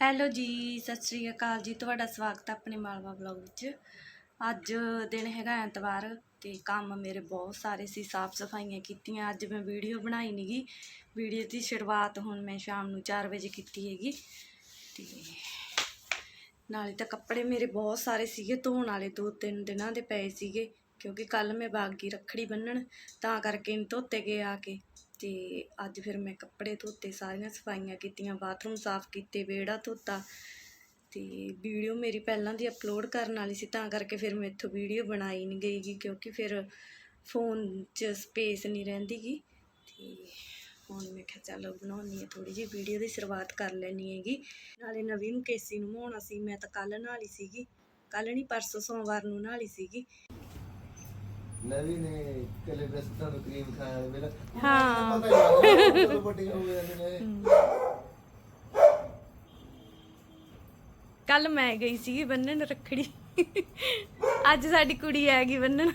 Hello ਜੀ, ਸਤਿ ਸ੍ਰੀ ਅਕਾਲ ਜੀ। ਤੁਹਾਡਾ ਸਵਾਗਤ ਹੈ ਆਪਣੇ ਮਾਲਵਾ ਬਲੌਗ ਵਿੱਚ। ਅੱਜ ਦਿਨ ਹੈਗਾ ਐਤਵਾਰ ਤੇ ਕੰਮ ਮੇਰੇ ਬਹੁਤ ਸਾਰੇ ਸੀ, ਸਾਫ਼ ਸਫਾਈਆਂ ਕੀਤੀਆਂ। ਅੱਜ ਮੈਂ ਵੀਡੀਓ ਬਣਾਈ ਨਹੀਂਗੀ ਵੀਡੀਓ ਦੀ ਸ਼ੁਰੂਆਤ ਹੁਣ ਮੈਂ ਸ਼ਾਮ ਨੂੰ 4 ਵਜੇ ਕੀਤੀ ਹੈਗੀ। ਤੇ ਨਾਲੇ ਤਾਂ ਕੱਪੜੇ ਮੇਰੇ ਬਹੁਤ ਸਾਰੇ ਸੀਗੇ, ਧੋਣ ਵਾਲੇ ਦੋ ਤਿੰਨ ਦਿਨਾਂ ਦੇ ਪਏ ਸੀਗੇ। ਕਿਉਂਕਿ ਕੱਲ ਮੈਂ ਬਾਗੀ ਰੱਖੜੀ ਬੰਨਣ, ਤਾਂ ਕਰਕੇ ਇਹਨੂੰ ਧੋਤੇ ਗਏ ਆ ਕੇ। ਅਤੇ ਅੱਜ ਫਿਰ ਮੈਂ ਕੱਪੜੇ ਧੋਤੇ, ਸਾਰੀਆਂ ਸਫਾਈਆਂ ਕੀਤੀਆਂ, ਬਾਥਰੂਮ ਸਾਫ਼ ਕੀਤੇ, ਵਿਹੜਾ ਧੋਤਾ ਅਤੇ ਵੀਡੀਓ ਮੇਰੀ ਪਹਿਲਾਂ ਦੀ ਅਪਲੋਡ ਕਰਨ ਵਾਲੀ ਸੀ, ਤਾਂ ਕਰਕੇ ਫਿਰ ਮੈਥੋਂ ਵੀਡੀਓ ਬਣਾਈ ਨਹੀਂ ਗਈ ਗੀ ਕਿਉਂਕਿ ਫਿਰ ਫੋਨ 'ਚ ਸਪੇਸ ਨਹੀਂ ਰਹਿੰਦੀ ਗੀ ਅਤੇ ਹੁਣ ਮੈਂ ਕਿਹਾ ਚੱਲ ਬਣਾਉਣੀ ਹੈ ਥੋੜੀ ਜਿਹੀ ਵੀਡੀਓ ਦੀ ਸ਼ੁਰੂਆਤ ਕਰ ਲੈਣੀ ਹੈਗੀ। ਨਾਲੇ ਨਵੀਂ ਨੂੰ ਕੇਸੀ ਨੂੰ ਨਹਾਉਣਾ ਸੀ, ਮੈਂ ਤਾਂ ਕੱਲ ਨਹਾ ਲਈ ਸੀਗੀ ਕੱਲ ਨਹੀਂ, ਪਰਸੋਂ ਸੋਮਵਾਰ ਨੂੰ ਨਹਾ ਲਈ ਸੀਗੀ। ਨਵੀਂ ਨੇ ਕਲੇ ਬਸਤਾਂ ਨੂੰ ਕਰੀਮ ਖਾਣ ਵੇਲੇ ਹਾਂ। ਪਤਾ ਹੀ ਨਹੀਂ ਕਦੋਂ ਵੱਡੇ ਹੋ ਗਏ ਨੇ ਕੱਲ ਮੈਂ ਗਈ ਸੀਗੀ ਬੰਨਣ ਰੱਖੜੀ। ਅੱਜ ਸਾਡੀ ਕੁੜੀ ਆ ਗਈ ਬੰਨਣ।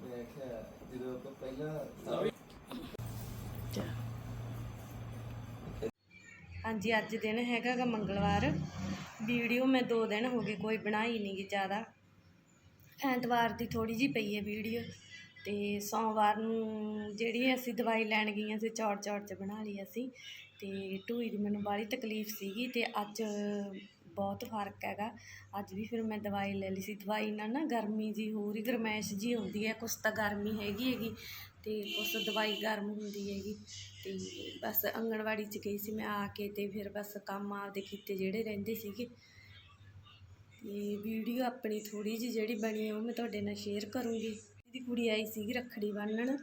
ਮੈਂ ਕਿਹਾ ਜਦੋਂ ਆਪਾਂ ਪਹਿਲਾਂ ਹਾਂਜੀ ਅੱਜ ਦਿਨ ਹੈਗਾ ਗਾ ਮੰਗਲਵਾਰ। ਵੀਡੀਓ ਮੈਂ ਦੋ ਦਿਨ ਹੋ ਗਏ ਕੋਈ ਬਣਾਈ ਨਹੀਂ ਗੀ ਜ਼ਿਆਦਾ। ਐਤਵਾਰ ਦੀ ਥੋੜੀ ਜੀ ਪਈ ਹੈ ਵੀਡੀਓ। ਤੇ ਸੋਮਵਾਰ ਨੂੰ ਜਿਹੜੀ ਅਸੀਂ ਦਵਾਈ ਲੈਣ ਗਈਆਂ ਸੀ, ਚੌੜ ਚੌੜ ਚ ਬਣਾ ਲਈ ਅਸੀਂ ਤੇ ਢੂਈ ਦੀ ਮੈਨੂੰ ਬਾਹਲੀ ਤਕਲੀਫ ਸੀਗੀ ਤੇ ਅੱਜ ਬਹੁਤ ਫ਼ਰਕ ਹੈਗਾ। ਅੱਜ ਵੀ ਫਿਰ ਮੈਂ ਦਵਾਈ ਲੈ ਲਈ ਸੀ। ਦਵਾਈ ਨਾਲ ਨਾ ਗਰਮੀ ਜੀ ਹੋ ਰਹੀ ਗਰਮੈਸ਼ ਜੀ ਹੁੰਦੀ ਹੈ। ਕੁਛ ਤਾਂ ਗਰਮੀ ਹੈਗੀ ਹੈਗੀ ਤੇ ਕੁਛ ਦਵਾਈ ਗਰਮ ਹੁੰਦੀ ਹੈਗੀ ਤੇ ਬਸ ਆਂਗਣਵਾੜੀ ਚ ਗਈ ਸੀ ਮੈਂ ਆ ਕੇ ਤੇ ਫਿਰ ਬਸ ਕੰਮ ਆਪਦੇ ਕੀਤੇ ਜਿਹੜੇ ਰਹਿੰਦੇ ਸੀਗੇ। ਤੇ ਵੀਡੀਓ ਆਪਣੀ ਥੋੜੀ ਜਿਹੀ ਜਿਹੜੀ ਬਣੀ ਉਹ ਮੈਂ ਤੁਹਾਡੇ ਨਾਲ ਸ਼ੇਅਰ ਕਰੂੰਗੀ। ਇਹਦੀ ਕੁੜੀ ਆਈ ਸੀਗੀ ਰੱਖੜੀ ਬੰਨਣ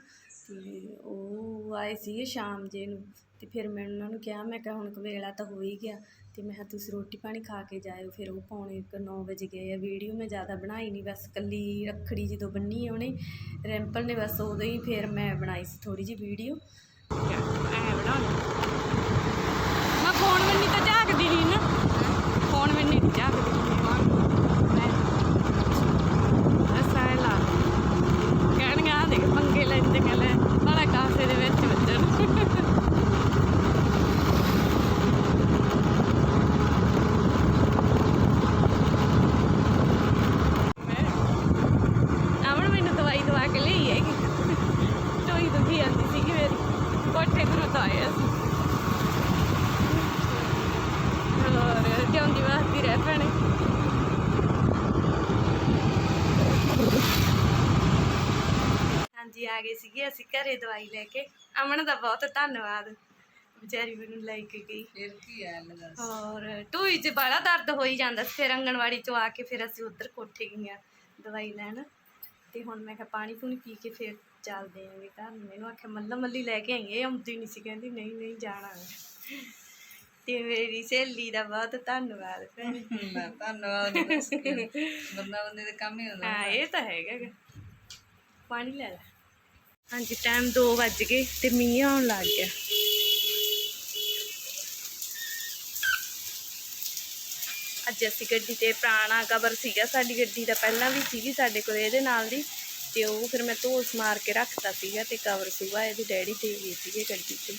ਤੇ ਉਹ ਆਏ ਸੀਗੇ ਸ਼ਾਮ ਜੇ ਨੂੰ ਤੇ ਫਿਰ ਮੈਂ ਉਹਨਾਂ ਨੂੰ ਕਿਹਾ, ਮੈਂ ਕਿਹਾ ਹੁਣ ਵੇਲਾ ਤਾਂ ਹੋ ਹੀ ਗਿਆ ਤੇ ਮੈਂ ਕਿਹਾ ਤੁਸੀਂ ਰੋਟੀ ਪਾਣੀ ਖਾ ਕੇ ਜਾਇਓ, ਫਿਰ ਉਹ ਪੌਣੇ ਕੁ ਨੌ ਵਜੇ ਗਏ ਆ ਵੀਡੀਓ, ਮੈਂ ਜ਼ਿਆਦਾ ਬਣਾਈ ਨਹੀਂ, ਬਸ ਕੱਲੀ ਰੱਖੜੀ ਜਦੋਂ ਬੰਨੀ ਉਹਨੇ, ਰੈਂਪਲ ਨੇ ਬਸ ਉਦੋਂ ਹੀ ਫਿਰ ਮੈਂ ਬਣਾਈ ਸੀ ਥੋੜੀ ਜਿਹੀ ਵੀਡੀਓ। ਐ ਬਣਾਉਣੀ ਮੈਂ ਫੋਨ ਮੈਨੂੰ ਤਾਂ ਝਾਕਦੀ ਨਹੀਂ ਨਾ। ਫੋਨ ਮੈਨੂੰ ਨਹੀਂ ਝਾਕਦੀ ਮੈਂ ਅਸਾਂ ਲਾ ਕਹਿਣਗੇ ਆ ਦੇਖ ਪੰਗੇ ਲੈਂਦੇ ਕਹਿੰਦੇ ਬੜਾ ਕਾਸੇ ਦੇ ਵਿੱਚ ਵੱਜਣ ਅਮਨ ਮੈਨੂੰ ਦਵਾਈ ਦਵਾ ਕੇ ਲਈ ਹੈਗੀ ਟੋਈ ਦੁਖੀ ਜਾਂਦੀ ਸੀਗੀ ਮੇਰੀ ਕੋਠੇ ਤੋਂ ਤਾਂ ਆਏ ਅਸੀਂ ਹੋਰ ਜਿਉਂਦੀ ਵਾਸਤੀ ਰਹਿ ਪੈਣੇ ਹਾਂਜੀ ਆ ਗਏ ਸੀਗੇ ਅਸੀਂ ਘਰੇ ਦਵਾਈ ਲੈ ਕੇ। ਅਮਨ ਦਾ ਬਹੁਤ ਧੰਨਵਾਦ। ਵਿਚਾਰੀ ਮੈਨੂੰ ਲੈ ਕੇ ਗਈ। ਫਿਰ ਕੀ ਆ ਲਗਾ ਔਰ ਢੂਈ 'ਚ ਬੜਾ ਦਰਦ ਹੋਈ ਜਾਂਦਾ ਸੀ ਫਿਰ ਆਂਗਣਵਾੜੀ 'ਚੋਂ ਆ ਕੇ ਫਿਰ ਅਸੀਂ ਉੱਧਰ ਕੋਠੇ ਗਈਆਂ ਦਵਾਈ ਲੈਣ। ਤੇ ਹੁਣ ਮੈਂ ਕਿਹਾ ਪਾਣੀ ਪੂਣੀ ਪੀ ਕੇ ਫਿਰ ਚੱਲਦੇ ਆਂਗੇ ਘਰ ਨੂੰ। ਮੈਨੂੰ ਆਖਿਆ ਮੱਲਾ ਮੱਲੀ ਲੈ ਕੇ ਆਈਏ ਆਉਂਦੀ ਨਹੀਂ ਸੀ ਕਹਿੰਦੀ ਨਹੀਂ ਨਹੀਂ ਜਾਣਾ। ਹੈ। ਤੇ ਮੇਰੀ ਸਹੇਲੀ ਦਾ ਬਹੁਤ ਧੰਨਵਾਦ ਭੈਣ। ਧੰਨਵਾਦ ਦੱਸ ਕੇ। ਬੰਦਾ ਬੰਦੇ ਦੇ ਕੰਮ ਹੀ ਹੁੰਦਾ। ਹਾਂ ਇਹ ਤਾਂ ਹੈਗਾ ਗਾ। ਪਾਣੀ ਲੈ ਲੈ। ਹਾਂਜੀ ਟਾਈਮ 2 ਵੱਜ ਗਏ ਤੇ ਮੀਂਹ ਆਉਣ ਲੱਗ ਗਿਆ। ਅੱਜ ਅਸੀਂ ਗੱਡੀ ਤੇ ਪੁਰਾਣਾ ਕਵਰ ਸੀਗਾ, ਸਾਡੀ ਗੱਡੀ ਦਾ ਪਹਿਲਾਂ ਵੀ ਸੀਗੀ ਸਾਡੇ ਕੋਲ, ਇਹਦੇ ਨਾਲ ਦੀ। ਤੇ ਉਹ ਫਿਰ ਮੈਂ ਧੋਸ ਮਾਰ ਕੇ ਰੱਖਤਾ ਸੀਗਾ ਤੇ ਕਵਰ ਸੁਬਾ ਇਹਦੇ ਡੈਡੀ ਦੇ ਗਏ ਸੀਗੇ ਗੱਡੀ ਤੇ।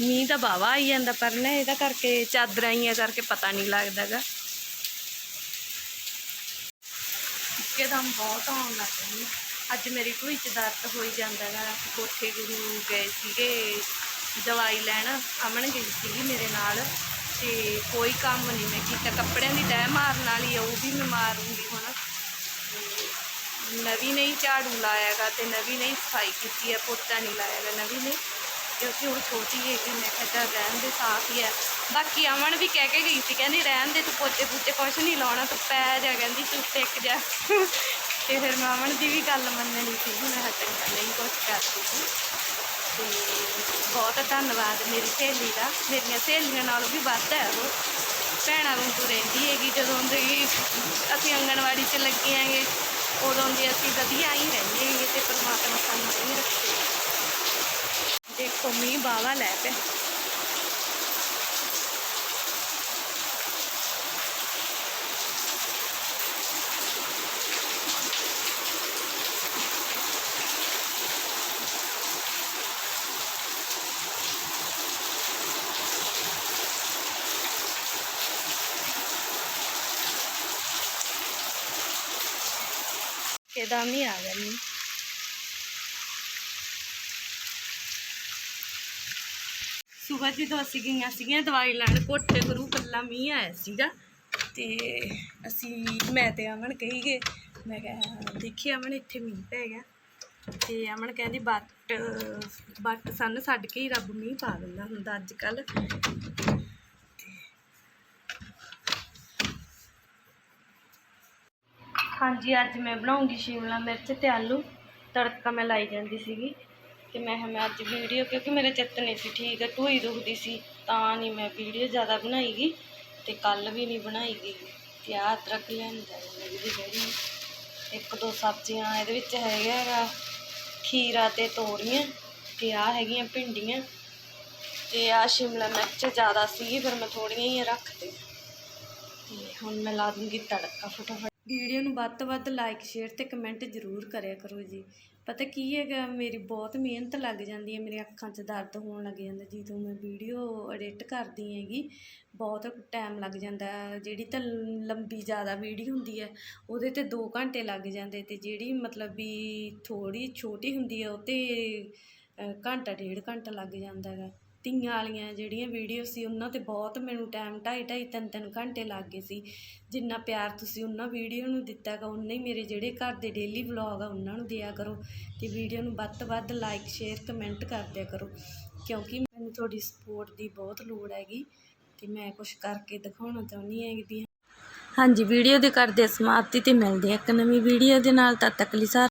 ਮੀਂਹ ਤਾਂ ਬਾਵਾ ਆਈ ਜਾਂਦਾ ਪਰ ਨਾ, ਇਹਦਾ ਕਰਕੇ ਚਾਦਰਾਂ ਆਈਆਂ ਕਰਕੇ ਪਤਾ ਨਹੀਂ ਲੱਗਦਾਗਾ। ਇੱਕਦਮ ਬਹੁਤ ਆਉਣ ਲੱਗ ਪਈ ਅੱਜ ਮੇਰੀ ਢੂਈ ਚ ਦਰਦ ਹੋਈ ਜਾਂਦਾ ਗਾ। ਕੋਠੇ ਗੁਰੂ ਗਏ ਸੀਗੇ ਦਵਾਈ ਲੈਣ। ਅਮਨ ਗਈ ਸੀਗੀ ਮੇਰੇ ਨਾਲ ਤੇ ਕੋਈ ਕੰਮ ਨਹੀਂ ਮੈਂ ਕੀਤਾ। ਕੱਪੜਿਆਂ ਦੀ ਤਹਿ ਮਾਰਨ ਵਾਲੀ ਆ, ਉਹ ਵੀ ਮੈਂ ਮਾਰੂੰਗੀ ਹੁਣ। ਨਵੀਂ ਨਹੀਂ ਝਾੜੂ ਲਾਇਆਗਾ ਤੇ ਨਵੀਂ ਨਹੀਂ ਸਫ਼ਾਈ ਕੀਤੀ ਹੈ ਪੋਚਾ ਨਹੀਂ ਲਾਇਆਗਾ ਨਵੀਂ ਨੇ ਕਿਉਂਕਿ ਉਹ ਛੋਟੀ ਹੈ ਕਿ ਮੈਂ ਕਿਹਾ ਰਹਿਣ ਦੇ ਸਾਫ਼ ਹੀ ਹੈ ਬਾਕੀ ਅਮਨ ਵੀ ਕਹਿ ਕੇ ਗਈ ਸੀ, ਕਹਿੰਦੀ ਰਹਿਣ ਦੇ, ਤੂੰ ਪੋਚੇ ਪੂਚੇ ਕੁਛ ਨਹੀਂ ਲਾਉਣਾ, ਤੂੰ ਪੈ ਜਾ, ਕਹਿੰਦੀ ਤੂੰ ਟਿਕ ਜਾ। ਤੇ ਫਿਰ ਮੈਂ ਅਮਨ ਦੀ ਵੀ ਗੱਲ ਮੰਨਣੀ ਸੀ, ਮੈਂ ਕਿਹਾ ਚੰਗਾ, ਨਹੀਂ ਕੁਛ ਕਰਦੀ ਸੀ ਤੇ ਬਹੁਤ ਧੰਨਵਾਦ ਮੇਰੀ ਸਹੇਲੀ ਦਾ, ਮੇਰੀਆਂ ਸਹੇਲੀਆਂ ਨਾਲੋਂ ਵੀ ਵੱਧ ਹੈ ਉਹ। ਭੈਣਾਂ ਵਾਂਗੂ ਰਹਿੰਦੀ ਹੈਗੀ, ਜਦੋਂ ਦੀ ਅਸੀਂ ਆਂਗਣਵਾੜੀ 'ਚ ਲੱਗੇ ਆਂਗੇ ਉਦੋਂ ਦੀ ਅਸੀਂ ਵਧੀਆ ਹੀ ਰਹਿੰਦੇ ਹੈਗੇ ਤੇ ਪਰਮਾਤਮਾ ਸਾਨੂੰ ਨਹੀਂ ਰੱਖੇ। ਦੇਖੋ, ਮੀਂਹ ਬਾਵਾ ਲੈ ਪਿਆ। ਇੱਕਦਮ ਹੀ ਆ ਗਿਆ ਮੀਂਹ ਸੁਬਹ ਜਦੋਂ ਅਸੀਂ ਗਈਆਂ ਸੀਗੀਆਂ ਦਵਾਈ ਲੈਣ, ਕੋਠੇ ਗੁਰੂ ਕੱਲਾ ਮੀਂਹ ਆਇਆ ਸੀਗਾ, ਤੇ ਅਸੀਂ, ਮੈਂ ਤੇ ਅਮਨ ਕਹੀ ਗਏ, ਮੈਂ ਕਿਹਾ, ਦੇਖੀ ਅਮਨ ਇੱਥੇ ਮੀਂਹ ਪੈ ਗਿਆ। ਤੇ ਅਮਨ ਕਹਿੰਦੀ, ਬੱਟ ਬੱਟ ਸੰਨ ਛੱਡ ਕੇ ਹੀ ਰੱਬ ਮੀਂਹ ਪਾ ਦਿੰਦਾ ਹੁੰਦਾ ਅੱਜ ਕੱਲ ਹਾਂਜੀ, ਅੱਜ ਮੈਂ ਬਣਾਉਂਗੀ ਸ਼ਿਮਲਾ ਮਿਰਚ ਤੇ ਆਲੂ। ਤੜਕਾ ਮੈਂ ਲਾਈ ਜਾਂਦੀ ਸੀਗੀ ਤੇ ਮੈਂ ਕਿਹਾ ਮੈਂ ਅੱਜ ਵੀਡੀਓ, ਕਿਉਂਕਿ ਮੇਰੇ ਚਿੱਤ ਨਹੀਂ ਸੀ ਠੀਕ ਢੂਈ ਦੁਖਦੀ ਸੀ, ਤਾਂ ਨਹੀਂ ਮੈਂ ਵੀਡੀਓ ਜ਼ਿਆਦਾ ਬਣਾਈਗੀ ਤੇ ਕੱਲ ਵੀ ਨਹੀਂ ਬਣਾਈਗੀ। ਤੇ ਆਹ ਅਦਰਕ ਲੈਣ ਜਾਊਂਗੀ ਜੀ ਜਿਹੜੀ ਇੱਕ ਦੋ ਸਬਜ਼ੀਆਂ ਇਹਦੇ ਵਿੱਚ ਹੈਗਾ ਹੈਗਾ ਖੀਰਾ ਤੇ ਤੋਰੀਆਂ ਤੇ ਆਹ ਹੈਗੀਆਂ ਭਿੰਡੀਆਂ ਤੇ ਆਹ ਸ਼ਿਮਲਾ ਮਿਰਚ ਜ਼ਿਆਦਾ ਸੀਗੀ, ਫਿਰ ਮੈਂ ਥੋੜੀਆਂ ਹੀ ਰੱਖਦੇ ਤੇ ਹੁਣ ਮੈਂ ਲਾ ਦੂੰਗੀ ਤੜਕਾ ਫਟਾਫਟ। ਵੀਡੀਓ ਨੂੰ ਵੱਧ ਤੋਂ ਵੱਧ ਲਾਈਕ ਸ਼ੇਅਰ ਤੇ ਕਮੈਂਟ ਜ਼ਰੂਰ ਕਰਿਆ ਕਰੋ ਜੀ। ਪਤਾ ਕੀ ਹੈਗਾ, ਮੇਰੀ ਬਹੁਤ ਮਿਹਨਤ ਲੱਗ ਜਾਂਦੀ ਹੈ ਮੇਰੀਆਂ ਅੱਖਾਂ 'ਚ ਦਰਦ ਹੋਣ ਲੱਗ ਜਾਂਦਾ, ਜਦੋਂ ਮੈਂ ਵੀਡੀਓ ਐਡਿਟ ਕਰਦੀ ਹੈਗੀ, ਬਹੁਤ ਟਾਈਮ ਲੱਗ ਜਾਂਦਾ। ਜਿਹੜੀ ਤਾਂ ਲੰਬੀ ਜ਼ਿਆਦਾ ਵੀਡੀਓ ਹੁੰਦੀ ਹੈ, ਉਹਦੇ ਤੇ 2 ਘੰਟੇ ਲੱਗ ਜਾਂਦੇ ਤੇ ਜਿਹੜੀ ਮਤਲਬ ਵੀ ਥੋੜੀ ਛੋਟੀ ਹੁੰਦੀ ਹੈ, ਉਹ ਤੇ ਘੰਟਾ, ਡੇਢ ਘੰਟਾ ਲੱਗ ਜਾਂਦਾ ਹੈਗਾ। ਧੀਆਂ ਵਾਲੀਆਂ ਜਿਹੜੀਆਂ ਵੀਡੀਓ ਸੀ, ਉਹਨਾਂ ਤੇ ਬਹੁਤ ਮੈਨੂੰ ਟਾਈਮ ਢਾਈ ਢਾਈ ਤਿੰਨ ਤਿੰਨ ਘੰਟੇ ਲੱਗ ਗਏ ਸੀ। ਜਿੰਨਾ ਪਿਆਰ ਤੁਸੀਂ ਉਹਨਾਂ ਵੀਡੀਓ ਨੂੰ ਦਿੱਤਾ ਗਾ ਉਨਾ ਹੀ ਮੇਰੇ ਜਿਹੜੇ ਘਰ ਦੇ ਡੇਲੀ ਵਲੌਗ ਆ, ਉਹਨਾਂ ਨੂੰ ਦਿਆ ਕਰੋ। ਤੇ ਵੀਡੀਓ ਨੂੰ ਵੱਧ ਤੋਂ ਵੱਧ ਲਾਈਕ ਸ਼ੇਅਰ ਕਮੈਂਟ ਕਰ ਦਿਆ ਕਰੋ। ਕਿਉਂਕਿ ਮੈਨੂੰ ਤੁਹਾਡੀ ਸਪੋਰਟ ਦੀ ਬਹੁਤ ਲੋੜ ਹੈਗੀ ਤੇ ਮੈਂ ਕੁਝ ਕਰਕੇ ਦਿਖਾਉਣਾ ਚਾਹੁੰਦੀ ਹੈਗੀ ਹਾਂਜੀ, ਵੀਡੀਓ ਦੇ ਕਰਦੇ ਸਮਾਪਤੀ ਤੇ ਮਿਲਦੇ ਆ ਇੱਕ ਨਵੀਂ ਵੀਡੀਓ ਦੇ ਨਾਲ, ਤਦ ਤੱਕ ਲਈ